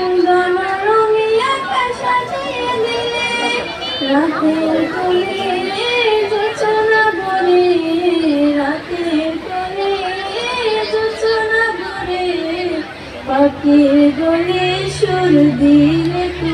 চন্দন রঙে আকাশ সাজিয়ে দিলে রাতের কোলে যোচনা পাখির গলে সুর দিলে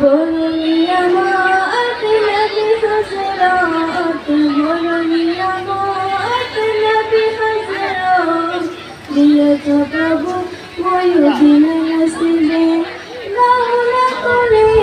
بولني ما أكلت حسرات بولني ما أكلت حسرات ليتبه ويدين نسبه لولا قلت